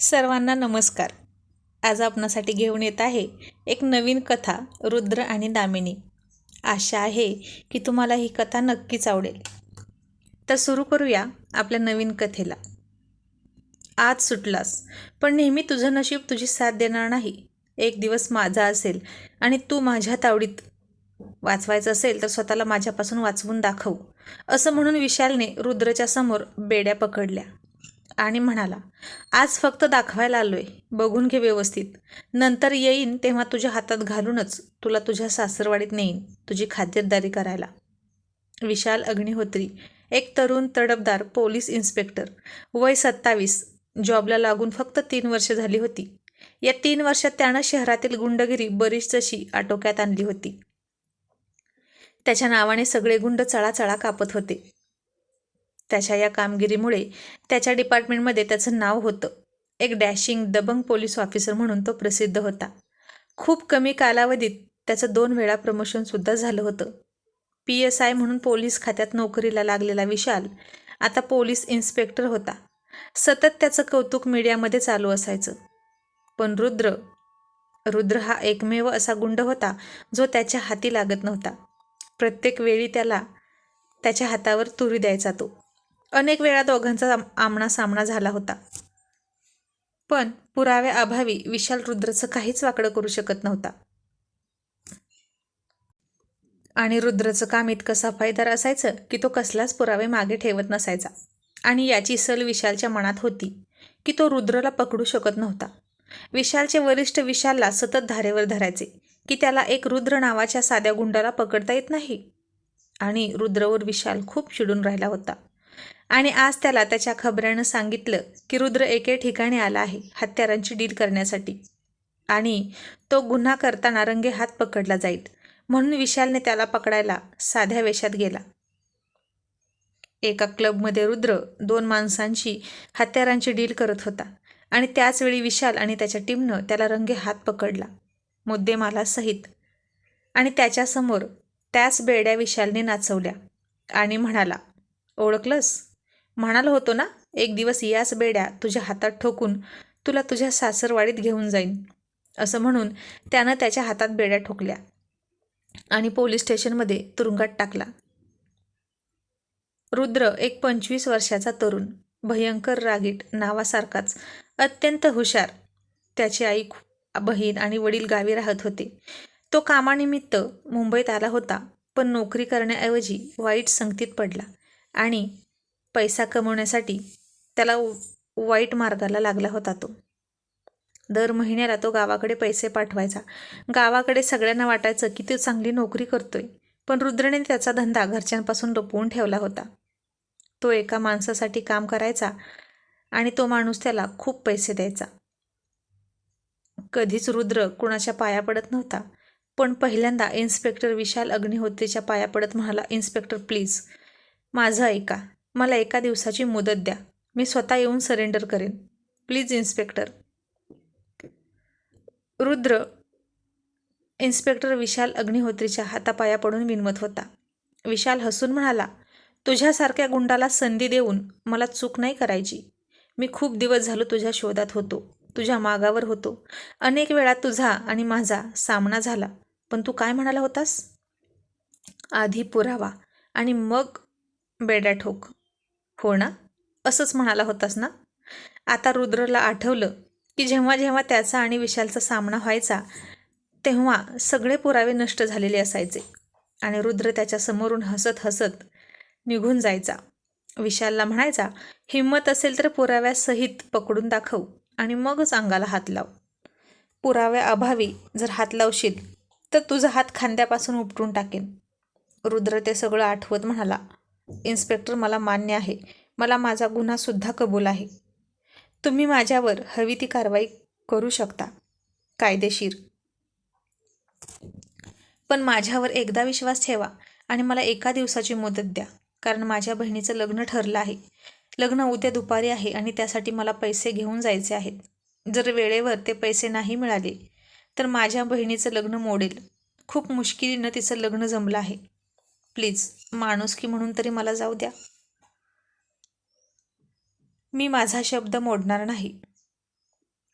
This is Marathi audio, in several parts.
सर्वांना नमस्कार. आज आपणासाठी घेऊन येत आहे एक नवीन कथा रुद्र आणि दामिनी. आशा आहे की तुम्हाला ही कथा नक्कीच आवडेल. तर सुरू करूया आपल्या नवीन कथेला. आज सुटलास पण नेहमी तुझं नशीब तुझी साथ देणार नाही. एक दिवस माझा असेल आणि तू माझ्या तावडीत वाचवायचं असेल तर स्वतःला माझ्यापासून वाचवून दाखव असं म्हणून विशालने रुद्रच्या समोर बेड्या पकडल्या. आणि म्हणाला आज फक्त दाखवायला आलोय. बघून घे व्यवस्थित. नंतर येईन तेव्हा तुझ्या हातात घालूनच तुला तुझ्या सासरवाडीत नेईन तुझी खातिरदारी करायला. विशाल अग्निहोत्री एक तरुण तडफदार पोलीस इन्स्पेक्टर वय सत्तावीस जॉबला लागून फक्त तीन वर्ष झाली होती. या तीन वर्षात त्यानं शहरातील गुंडगिरी बरीच जशी आटोक्यात आणली होती. त्याच्या नावाने सगळे गुंड चळाचळा कापत होते. त्याच्या या कामगिरीमुळे त्याच्या डिपार्टमेंटमध्ये त्याचं नाव होतं. एक डॅशिंग दबंग पोलीस ऑफिसर म्हणून तो प्रसिद्ध होता. खूप कमी कालावधीत त्याचं दोन वेळा प्रमोशनसुद्धा झालं होतं. पी एस आय म्हणून पोलीस खात्यात नोकरीला लागलेला विशाल आता पोलीस इन्स्पेक्टर होता. सतत त्याचं कौतुक मीडियामध्ये चालू असायचं. पण रुद्र रुद्र हा एकमेव असा गुंड होता जो त्याच्या हाती लागत नव्हता. प्रत्येक वेळी त्याला त्याच्या हातावर तुरी द्यायचा तो. अनेक वेळा दोघांचा आमना सामना झाला होता. पण पुराव्याअभावी विशाल रुद्रचं काहीच वाकडं करू शकत नव्हता. आणि रुद्रचं काम इतकं सफाईदार असायचं की तो कसलाच पुरावे मागे ठेवत नसायचा. आणि याची सल विशालच्या मनात होती की तो रुद्रला पकडू शकत नव्हता. विशालचे वरिष्ठ विशालला सतत धारेवर धरायचे की त्याला एक रुद्र नावाच्या साध्या गुंडाला पकडता येत नाही. आणि रुद्रवर विशाल खूप चिडून राहिला होता. आणि आज त्याला त्याच्या खबऱ्यानं सांगितलं की रुद्र एके ठिकाणी आला आहे हत्यारांची डील करण्यासाठी. आणि तो गुन्हा करताना रंगे हात पकडला जाईल म्हणून विशालने त्याला पकडायला साध्या वेशात गेला. एका क्लबमध्ये रुद्र दोन माणसांशी हत्यारांची डील करत होता आणि त्याचवेळी विशाल आणि त्याच्या टीमनं त्याला रंगे हात पकडला मुद्देमाला सहित. आणि त्याच्यासमोर त्याच बेड्या विशालने नाचवल्या आणि म्हणाला ओळखलंस? म्हणालो होतो ना एक दिवस याच बेड्या तुझ्या हातात ठोकून तुला तुझ्या सासरवाडीत घेऊन जाईन असं म्हणून त्यानं त्याच्या हातात बेड्या ठोकल्या आणि पोलीस स्टेशनमध्ये तुरुंगात टाकला. रुद्र एक पंचवीस वर्षाचा तरुण भयंकर रागीट नावासारखाच अत्यंत हुशार. त्याची आई बहीण आणि वडील गावी राहत होते. तो कामानिमित्त मुंबईत आला होता पण नोकरी करण्याऐवजी वाईट संगतीत पडला आणि पैसा कमवण्यासाठी त्याला वाईट मार्गाला लागला होता तो. दर महिन्याला तो गावाकडे पैसे पाठवायचा. गावाकडे सगळ्यांना वाटायचं की तो चांगली नोकरी करतोय पण रुद्रने त्याचा धंदा घरच्यांपासून लपवून ठेवला होता. तो एका माणसासाठी काम करायचा आणि तो माणूस त्याला खूप पैसे द्यायचा. कधीच रुद्र कुणाच्या पाया पडत नव्हता पण पहिल्यांदा इन्स्पेक्टर विशाल अग्निहोत्रीच्या पाया पडत म्हणाला इन्स्पेक्टर प्लीज माझं ऐका. मला एका दिवसाची मुदत द्या. मी स्वतः येऊन सरेंडर करेन. Please inspector Rudra inspector Vishal अग्निहोत्रीच्या हातापाया पडून विनवत होता. विशाल हसून म्हणाला तुझ्यासारख्या गुंडाला संधी देऊन मला चूक नाही करायची. मी खूप दिवस झालो तुझ्या शोधात होतो. तुझ्या मागावर होतो. अनेक वेळा तुझा आणि माझा सामना झाला. पण तू काय म्हणाला होतास? आधी पुरावा आणि मग बेड्या ठोक हो ना? असंच म्हणाला होतास ना? आता रुद्रला आठवलं की जेव्हा जेव्हा त्याचा आणि विशालचा सामना व्हायचा तेव्हा सगळे पुरावे नष्ट झालेले असायचे आणि रुद्र त्याच्या समोरून हसत हसत निघून जायचा. विशालला म्हणायचा हिंमत असेल तर पुराव्यासहित पकडून दाखव आणि मगच अंगाला हात लाव. पुराव्याअभावी जर हात लावशील तर तुझा हात खांद्यापासून उपटून टाकेन. रुद्र ते सगळं आठवत म्हणाला. इन्स्पेक्टर मला मान्य आहे. मला माझा गुन्हासुद्धा कबूल आहे. तुम्ही माझ्यावर हवी ती कारवाई करू शकता. कायदेशीर. पण माझ्यावर एकदा विश्वास ठेवा आणि मला एका दिवसाची मुदत द्या. कारण माझ्या बहिणीचं लग्न ठरलं आहे. लग्न उद्या दुपारी आहे आणि त्यासाठी मला पैसे घेऊन जायचे आहेत. जर वेळेवर ते पैसे नाही मिळाले तर माझ्या बहिणीचं लग्न मोडेल. खूप मुश्किलीनं तिचं लग्न जमलं आहे. प्लीज माणुसकी म्हणून तरी मला जाऊ द्या. मी माझा शब्द मोडणार नाही.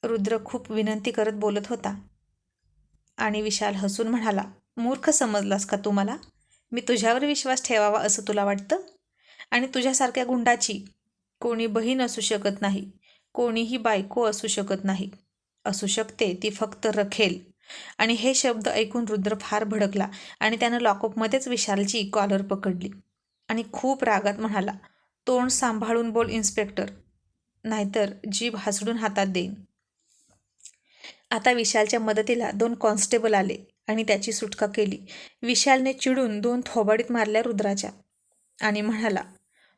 रुद्र खूप विनंती करत बोलत होता. आणि विशाल हसून म्हणाला मूर्ख समजलास का तू मला? मी तुझ्यावर विश्वास ठेवावा असं तुला वाटतं? आणि तुझ्यासारख्या गुंडाची कोणी बहीण असू शकत नाही कोणीही बायको असू शकत नाही. असू शकते ती फक्त रखेल. आणि हे शब्द ऐकून रुद्र फार भडकला आणि त्यानं लॉकअपमध्येच विशालची कॉलर पकडली. आणि खूप रागात म्हणाला तोंड सांभाळून बोल इन्स्पेक्टर. नाहीतर जीभ हसडून हातात देईन. आता विशालच्या मदतीला दोन कॉन्स्टेबल आले आणि त्याची सुटका केली. विशालने चिडून दोन थोबाडीत मारल्या रुद्राच्या आणि म्हणाला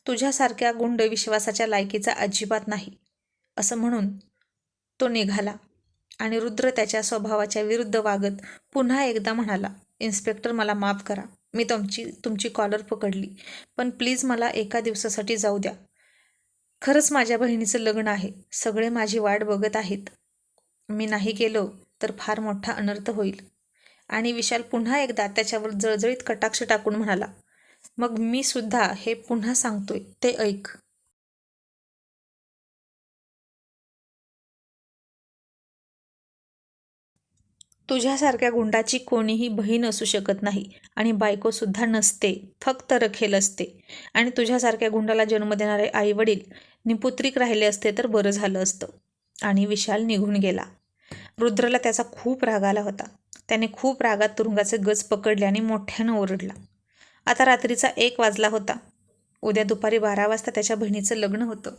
तुझ्यासारख्या गुंड विश्वासाच्या लायकीचा अजिबात नाही. असं म्हणून तो निघाला. आणि रुद्र त्याच्या स्वभावाच्या विरुद्ध वागत पुन्हा एकदा म्हणाला इन्स्पेक्टर मला माफ करा. मी तुमची तुमची कॉलर पकडली. पण प्लीज मला एका दिवसासाठी जाऊ द्या. खरंच माझ्या बहिणीचं लग्न आहे. सगळे माझी वाट बघत आहेत. मी नाही गेलो तर फार मोठा अनर्थ होईल. आणि विशाल पुन्हा एकदा त्याच्यावर जळजळीत कटाक्ष टाकून म्हणाला मग मी सुद्धा हे पुन्हा सांगतोय. ते ऐक. तुझ्यासारख्या गुंडाची कोणीही बहीण असू शकत नाही आणि बायकोसुद्धा नसते फक्त रखेल असते. आणि तुझ्यासारख्या गुंडाला जन्म देणारे आई वडील निपुत्रिक राहिले असते तर बरं झालं असतं. आणि विशाल निघून गेला. रुद्रला त्याचा खूप राग आला होता. त्याने खूप रागात तुरुंगाचे गज पकडले आणि मोठ्यानं ओरडला. आता रात्रीचा एक वाजला होता. उद्या दुपारी बारा वाजता त्याच्या बहिणीचं लग्न होतं.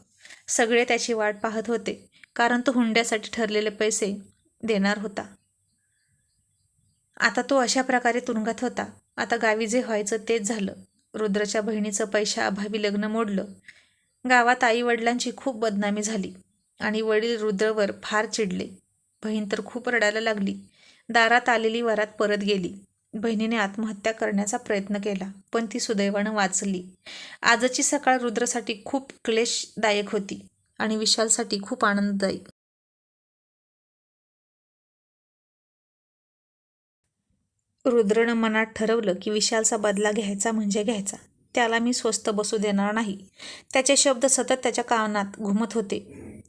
सगळे त्याची वाट पाहत होते कारण तो हुंड्यासाठी ठरलेले पैसे देणार होता. आता तो अशा प्रकारे तुरुंगात होता. आता गावी जे व्हायचं तेच झालं. रुद्रच्या बहिणीचं पैशा अभावी लग्न मोडलं. गावात आई वडिलांची खूप बदनामी झाली आणि वडील रुद्रवर फार चिडले. बहीण तर खूप रडायला लागली. दारात आलेली वरात परत गेली. बहिणीने आत्महत्या करण्याचा प्रयत्न केला पण ती सुदैवानं वाचली. आजची सकाळ रुद्रसाठी खूप क्लेशदायक होती आणि विशालसाठी खूप आनंददायी. रुद्रनं मनात ठरवलं की विशालचा बदला घ्यायचा म्हणजे घ्यायचा. त्याला मी स्वस्त बसू देणार नाही. त्याचे शब्द सतत त्याच्या कानात घुमत होते.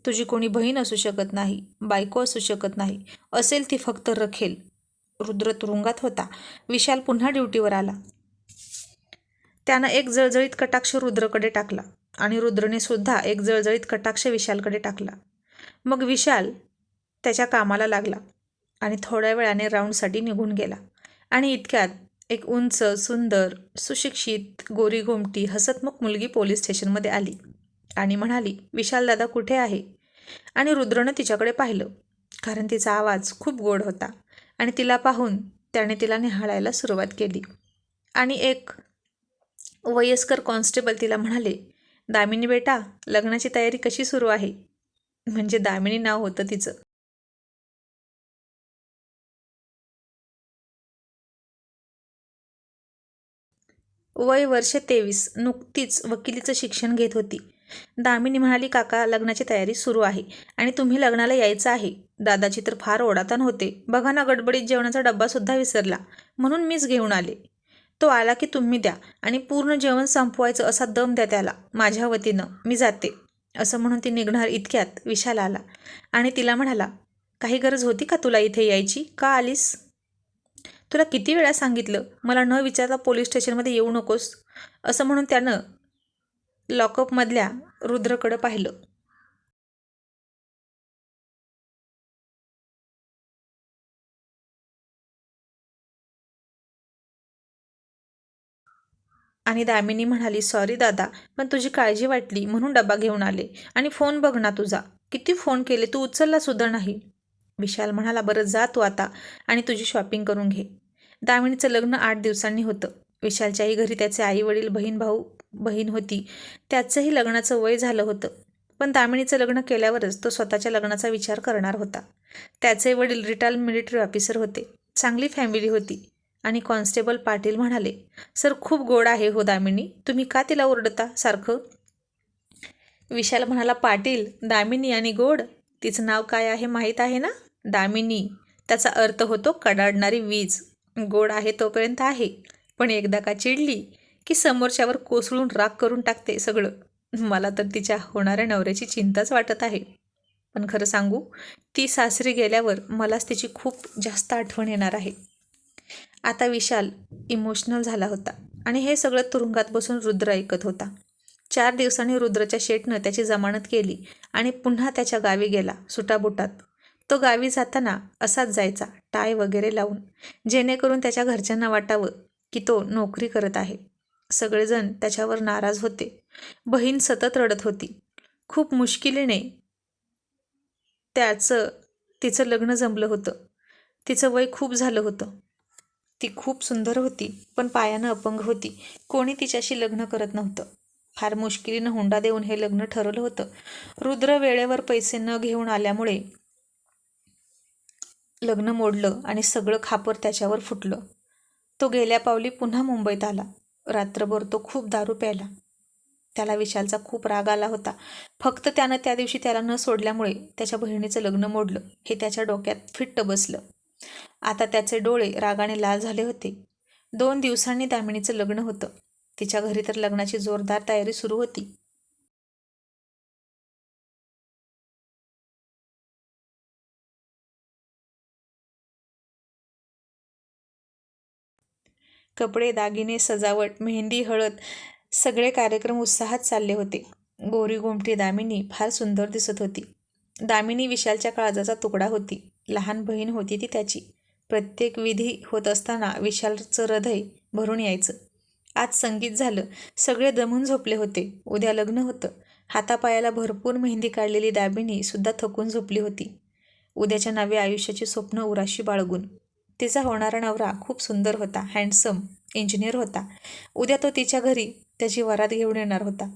तुझी कोणी बहीण असू शकत नाही बायको असू शकत नाही असेल ती फक्त रखेल. रुद्र तुरुंगात होता. विशाल पुन्हा ड्युटीवर आला. त्यानं एक जळजळीत कटाक्ष रुद्रकडे टाकला आणि रुद्रने सुद्धा एक जळजळीत कटाक्ष विशालकडे टाकला. मग विशाल त्याच्या कामाला लागला आणि थोड्या वेळाने राऊंडसाठी निघून गेला. आणि इतक्यात एक उंच सुंदर सुशिक्षित गोरी गोमटी हसतमुख मुलगी पोलीस स्टेशनमध्ये आली आणि म्हणाली विशाल दादा कुठे आहे? आणि रुद्रनं तिच्याकडे पाहिलं. कारण तिचा आवाज खूप गोड होता आणि तिला पाहून त्याने तिला निहाळायला सुरुवात केली. आणि एक वयस्कर कॉन्स्टेबल तिला म्हणाले दामिनी बेटा लग्नाची तयारी कशी सुरू आहे? म्हणजे दामिनी नाव होतं तिचं. वय वर्ष तेवीस. नुकतीच वकिलीचं शिक्षण घेत होती. दामिनी म्हणाली काका लग्नाची तयारी सुरू आहे आणि तुम्ही लग्नाला यायचं आहे. दादाची तर फार ओढाताण होते. बघा ना गडबडीत जेवणाचा डब्बासुद्धा विसरला. म्हणून मीच घेऊन आले. तो आला की तुम्ही द्या आणि पूर्ण जेवण संपवायचं असा दम द्या त्याला. माझ्या वतीनं मी जाते. असं म्हणून ती निघणार इतक्यात विशाल आला आणि तिला म्हणाला काही गरज होती का तुला इथे यायची? का आलीस? तुला किती वेळा सांगितलं मला न विचारता पोलीस स्टेशनमध्ये येऊ नकोस असं म्हणून त्यानं लॉकअपमधल्या रुद्रकडं पाहिलं. आणि दामिनी म्हणाली सॉरी दादा पण तुझी काळजी वाटली म्हणून डबा घेऊन आले आणि फोन बघ ना तुझा. किती फोन केले तू उचलला सुद्धा नाही. विशाल म्हणाला बरं जा तू आता आणि तुझी शॉपिंग करून घे. दामिनीचं लग्न आठ दिवसांनी होतं. विशालच्याही घरी त्याचे आई वडील बहीण भाऊ बहीण होती. त्याचंही लग्नाचं वय झालं होतं. पण दामिनीचं लग्न केल्यावरच तो स्वतःच्या लग्नाचा विचार करणार होता. त्याचे वडील रिटायर मिलिटरी ऑफिसर होते. चांगली फॅमिली होती. आणि कॉन्स्टेबल पाटील म्हणाले सर खूप गोड आहे हो दामिनी. तुम्ही का तिला ओरडता? सारखं? विशाल म्हणाला पाटील दामिनी आणि गोड? तिचं नाव काय आहे माहीत आहे ना? दामिनी त्याचा अर्थ होतो कडाडणारी वीज. गोड आहे तोपर्यंत आहे. पण एकदा का चिडली की समोरच्यावर कोसळून राग करून टाकते सगळं. मला तर तिच्या होणाऱ्या नवऱ्याची चिंताच वाटत आहे. पण खरं सांगू ती सासरी गेल्यावर मलाच तिची खूप जास्त आठवण येणार आहे. आता विशाल इमोशनल झाला होता आणि हे सगळं तुरुंगात बसून रुद्र ऐकत होता. चार दिवसांनी रुद्रच्या शेटनं त्याची जमानत केली आणि पुन्हा त्याच्या गावी गेला सुटाबुटात. तो गावी जाताना असाच जायचा टाय वगैरे लावून जेणेकरून त्याच्या घरच्यांना वाटावं की तो नोकरी करत आहे. सगळेजण त्याच्यावर नाराज होते. बहीण सतत रडत होती. खूप मुश्किलीने त्याचं तिचं लग्न जमलं होतं. तिचं वय खूप झालं होतं. ती खूप सुंदर होती पण पायानं अपंग होती. कोणी तिच्याशी लग्न करत नव्हतं. फार मुश्किलीनं हुंडा देऊन हे लग्न ठरवलं होतं. रुद्र वेळेवर पैसे न घेऊन आल्यामुळे लग्न मोडलं आणि सगळं खापर त्याच्यावर फुटलं. तो गेल्या पावली पुन्हा मुंबईत आला. रात्रभर तो खूप दारू प्यायला. त्याला विशालचा खूप राग आला होता. फक्त त्यानं त्या दिवशी त्याला न सोडल्यामुळे त्याच्या बहिणीचं लग्न मोडलं. हे त्याच्या डोक्यात फिट्ट बसलं. आता त्याचे डोळे रागाने लाल झाले होते. दोन दिवसांनी दामिनीचं लग्न होतं. तिच्या घरी तर लग्नाची जोरदार तयारी सुरू होती. कपडे दागिने सजावट मेहंदी हळद सगळे कार्यक्रम उत्साहात चालले होते. गोरी गोमटी दामिनी फार सुंदर दिसत होती. दामिनी विशालच्या काळजाचा तुकडा होती. लहान बहीण होती ती त्याची. प्रत्येक विधी होत असताना विशालचं हृदय भरून यायचं. आज संगीत झालं. सगळे दमून झोपले होते. उद्या लग्न होतं. हातापायाला भरपूर मेहंदी काढलेली दामिनी सुद्धा थकून झोपली होती. उद्याच्या नव्या आयुष्याची स्वप्न उराशी बाळगून. तिचा होणारा नवरा खूप सुंदर होता हँडसम इंजिनियर होता. उद्या तो तिच्या घरी त्याची वरात घेऊन येणार होता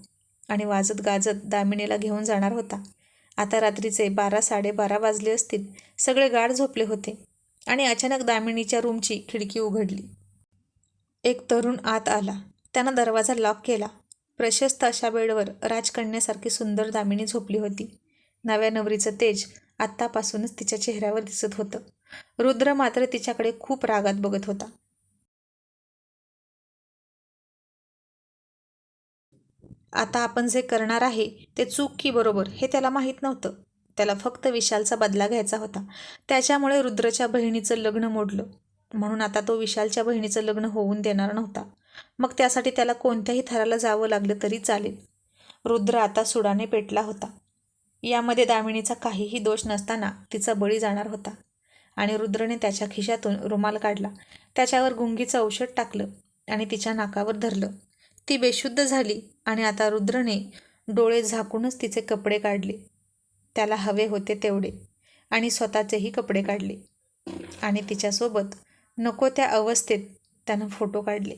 आणि वाजत गाजत दामिनीला घेऊन जाणार होता. आता रात्रीचे बारा साडेबारा वाजले असतील सगळे गाढ झोपले होते आणि अचानक दामिनीच्या रूमची खिडकी उघडली. एक तरुण आत आला. त्यानं दरवाजा लॉक केला. प्रशस्त अशा बेडवर राजकन्यासारखी सुंदर दामिनी झोपली होती. नव्या नवरीचं तेज आत्तापासूनच तिच्या चेहऱ्यावर दिसत होतं. रुद्र मात्र तिच्याकडे खूप रागात बघत होता. आता आपण जे करणार आहे ते चूक की बरोबर हे त्याला माहीत नव्हतं. त्याला फक्त विशालचा बदला घ्यायचा होता. त्याच्यामुळे रुद्रच्या बहिणीचं लग्न मोडलं. म्हणून आता तो विशालच्या बहिणीचं लग्न होऊन देणार नव्हता. मग त्यासाठी त्याला कोणत्याही थराला जावं लागलं तरी चालेल. रुद्र आता सुडाने पेटला होता. यामध्ये दामिनीचा काहीही दोष नसताना तिचा बळी जाणार होता. आणि रुद्रने त्याच्या खिशातून रुमाल काढला. त्याच्यावर गुंगीचं औषध टाकलं आणि तिच्या नाकावर धरलं. ती बेशुद्ध झाली आणि आता रुद्रने डोळे झाकूनच तिचे कपडे काढले. त्याला हवे होते तेवढे. आणि स्वतःचेही कपडे काढले. आणि तिच्यासोबत नको त्या अवस्थेत त्यानं फोटो काढले.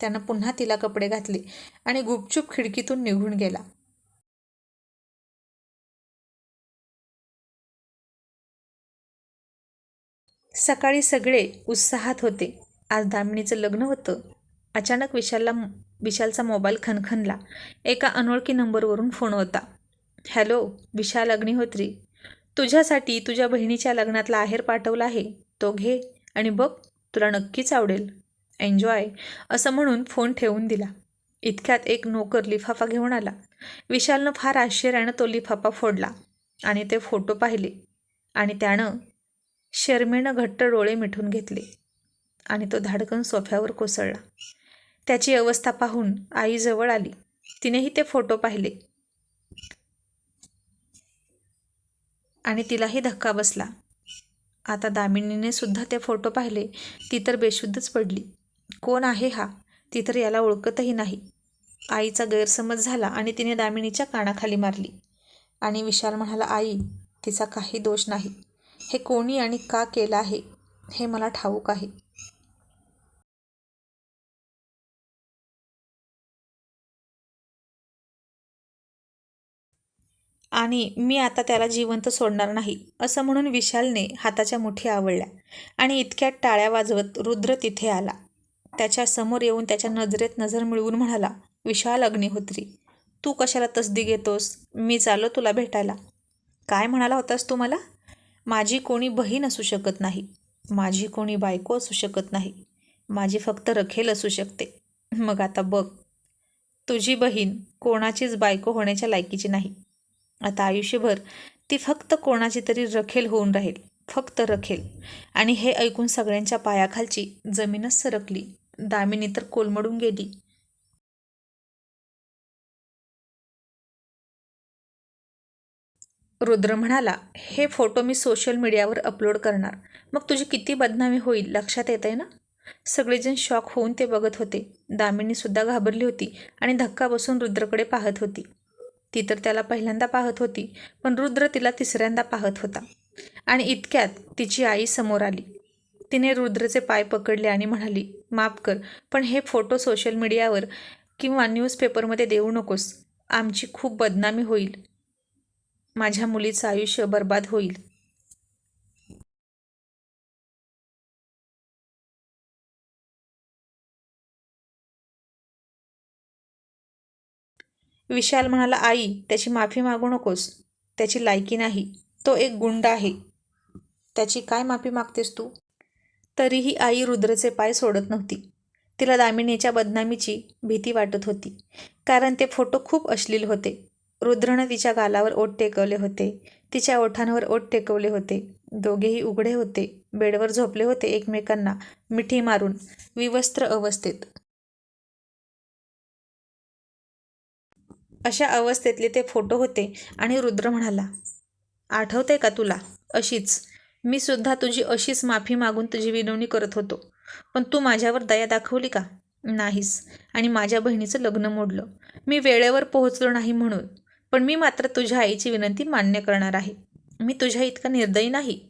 त्यानं पुन्हा तिला कपडे घातले आणि गुपचूप खिडकीतून निघून गेला. सकाळी सगळे उत्साहात होते. आज दामिनीचं लग्न होतं. अचानक विशालला विशालचा मोबाईल खनखनला. एका अनोळखी नंबरवरून फोन होता. हॅलो विशाल अग्निहोत्री. तुझ्यासाठी तुझ्या बहिणीच्या लग्नातला आहेर पाठवला आहे. तो घे आणि बघ तुला नक्कीच आवडेल. एन्जॉय असं म्हणून फोन ठेवून दिला. इतक्यात एक नोकर लिफाफा घेऊन आला. विशालनं फार आश्चर्यानं तो लिफाफा फोडला आणि ते फोटो पाहिले. आणि त्यानं शर्मेनं घट्ट डोळे मिठून घेतले आणि तो धाडकन सोफ्यावर कोसळला. त्याची अवस्था पाहून आई जवळ आली. तिनेही ते फोटो पाहिले. आणि तिलाही धक्का बसला. आता दामिनीने सुद्धा ते फोटो पाहिले ती तर बेशुद्धच पडली. कोण आहे हा? ती तर याला ओळखतही नाही. आईचा गैरसमज झाला आणि तिने दामिनीच्या कानाखाली मारली. आणि विशाल म्हणाला आई तिचा काही दोष नाही. हे कोणी आणि का केलं आहे हे मला ठाऊक आहे. आणि मी आता त्याला जिवंत सोडणार नाही असं म्हणून विशालने हाताच्या मुठी आवळल्या आणि इतक्यात टाळ्या वाजवत रुद्र तिथे आला. त्याच्यासमोर येऊन त्याच्या नजरेत नजर मिळवून म्हणाला विशाल अग्निहोत्री तू कशाला तसदी घेतोस? मी चालो तुला भेटायला. काय म्हणाला होतास तू मला? माझी कोणी बहीण असू शकत नाही. माझी कोणी बायको असू शकत नाही. माझी फक्त रखेल असू शकते. मग आता बघ. तुझी बहीण कोणाचीच बायको होण्याच्या लायकीची नाही. आता आयुष्यभर ती फक्त कोणाची तरी रखेल होऊन राहील. फक्त रखेल. आणि हे ऐकून सगळ्यांच्या पायाखालची जमीनच सरकली. दामिनी तर कोलमडून गेली. रुद्र म्हणाला हे फोटो मी सोशल मीडियावर अपलोड करणार. मग तुझी किती बदनामी होईल लक्षात येत आहे ना? सगळेजण शॉक होऊन ते बघत होते. दामिनीसुद्धा घाबरली होती आणि धक्का बसून रुद्रकडे पाहत होती. ती तर त्याला पहिल्यांदा पाहत होती पण रुद्र तिला तिसऱ्यांदा पाहत होता. आणि इतक्यात तिची आई समोर आली. तिने रुद्रचे पाय पकडले आणि म्हणाली माफ कर पण हे फोटो सोशल मीडियावर किंवा न्यूजपेपरमध्ये देऊ नकोस. आमची खूप बदनामी होईल. माझ्या मुलीचं आयुष्य बर्बाद होईल. विशाल म्हणाला आई त्याची माफी मागू नकोस. त्याची लायकी नाही. तो एक गुंड आहे. त्याची काय माफी मागतेस तू? तरीही आई रुद्रचे पाय सोडत नव्हती. तिला दामिनीच्या बदनामीची भीती वाटत होती कारण ते फोटो खूप अश्लील होते. रुद्रनं तिच्या गालावर ओठ टेकवले होते. तिच्या ओठांवर ओठ टेकवले होते. दोघेही उघडे होते. बेडवर झोपले होते एकमेकांना मिठी मारून विवस्त्र अवस्थेत. अशा अवस्थेतले ते फोटो होते आणि रुद्र म्हणाला आठवते का तुला? अशीच. मी सुद्धा तुझी अशीच माफी मागून तुझी विनवणी करत होतो. पण तू माझ्यावर दया दाखवली का? नाहीस. आणि माझ्या बहिणीचं लग्न मोडलं. मी वेळेवर पोहोचलो नाही म्हणून. पण मी मात्र तुझ्या आईची विनंती मान्य करणार आहे. मी तुझ्या इतका निर्दयी नाही.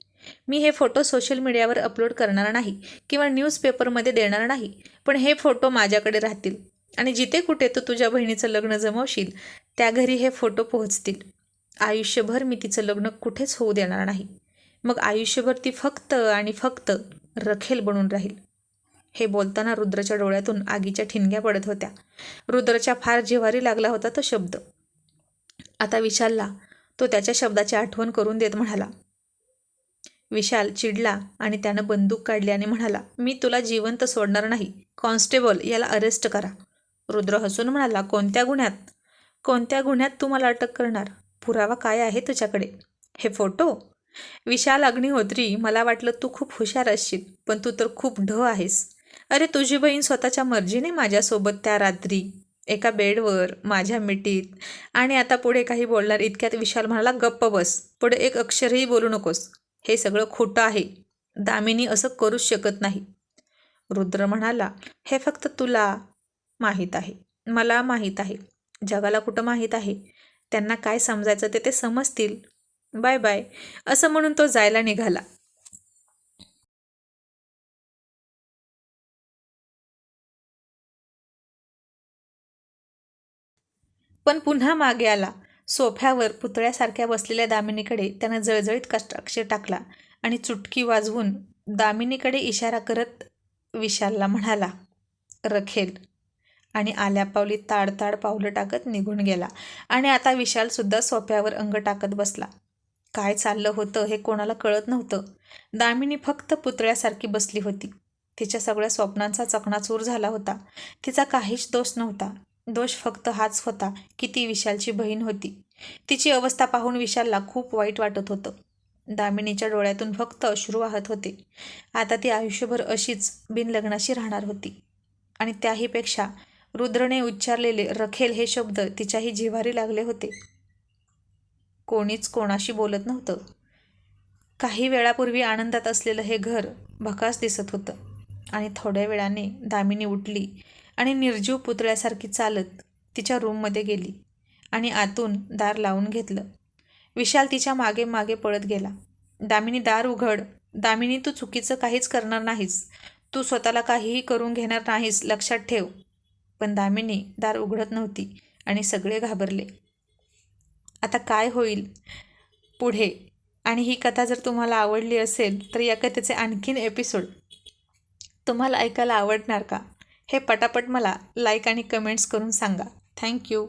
मी हे फोटो सोशल मीडियावर अपलोड करणार नाही किंवा न्यूजपेपरमध्ये देणार नाही पण हे फोटो माझ्याकडे राहतील आणि जिथे कुठे तू तुझ्या बहिणीचं लग्न जमवशील त्या घरी हे फोटो पोहोचतील. आयुष्यभर मी तिचं लग्न कुठेच होऊ देणार नाही. मग आयुष्यभर ती फक्त आणि फक्त रखेल बनून राहील. हे बोलताना रुद्रच्या डोळ्यातून आगीच्या ठिणग्या पडत होत्या. रुद्रच्या फार जिव्हारी लागला होता तो शब्द. आता विशालला तो त्याच्या शब्दाची आठवण करून देत म्हणाला. विशाल चिडला आणि त्यानं बंदूक काढली आणि म्हणाला मी तुला जिवंत सोडणार नाही. कॉन्स्टेबल याला अरेस्ट करा. रुद्र हसून म्हणाला कोणत्या गुन्ह्यात? कोणत्या गुन्ह्यात तू मला अटक करणार? पुरावा काय आहे तुझ्याकडे? हे फोटो? विशाल अग्निहोत्री मला वाटलं तू खूप हुशार असशील पण तू तर खूप ढ आहेस. अरे तुझी बहीण स्वतःच्या मर्जीने माझ्यासोबत त्या रात्री एका बेडवर माझ्या मिठीत. आणि आता पुढे काही बोलणार इतक्यात विशाल म्हणाला गप्प बस पुढे एक अक्षरही बोलू नकोस. हे सगळं खोटं आहे. दामिनी असं करूच शकत नाही. रुद्र म्हणाला हे फक्त तुला माहीत आहे. मला माहीत आहे. जगाला कुठं माहीत आहे? त्यांना काय समजायचं ते ते समजतील. Bye bye. असं म्हणून तो जायला निघाला. पण पुन्हा मागे आला. सोफ्यावर पुतळ्यासारख्या बसलेल्या दामिनीकडे त्यानं जळजळीत कष्टाक्षर टाकला आणि चुटकी वाजवून दामिनीकडे इशारा करत विशालला म्हणाला रखेल. आणि आल्यापावली ताडताड पावलं टाकत निघून गेला. आणि आता विशालसुद्धा सोफ्यावर अंग टाकत बसला. काय चाललं होतं हे कोणाला कळत नव्हतं. दामिनी फक्त पुतळ्यासारखी बसली होती. तिच्या सगळ्या स्वप्नांचा चकणाचूर झाला होता. तिचा काहीच दोष नव्हता. दोष फक्त हाच होता की ती विशालची बहीण होती. तिची अवस्था पाहून विशालला खूप वाईट वाटत होतं. दामिनीच्या डोळ्यातून फक्त अश्रू वाहत होते. आता ती आयुष्यभर अशीच बिनलग्नाशी राहणार होती. आणि त्याहीपेक्षा रुद्रने उच्चारलेले रखेल हे शब्द तिच्याही जिव्हारी लागले होते. कोणीच कोणाशी बोलत नव्हतं. काही वेळापूर्वी आनंदात असलेलं हे घर भकास दिसत होतं. आणि थोड्या वेळाने दामिनी उठली आणि निर्जीव पुतळ्यासारखी चालत तिच्या रूममध्ये गेली आणि आतून दार लावून घेतलं. विशाल तिच्यामागे मागे पळत गेला. दामिनी दार उघड. दामिनी तू चुकीचं काहीच करणार नाहीस. तू स्वतःला काहीही करून घेणार नाहीस लक्षात ठेव. पण दामिनी दार उघडत नव्हती आणि सगळे घाबरले. आता काय होईल पुढे? आणि ही कथा जर तुम्हाला आवडली असेल तर या कथेचे आणखीन एपिसोड तुम्हाला ऐकायला आवडणार का? हे पटापट मला लाईक आणि कमेंट्स करून सांगा. थँक्यू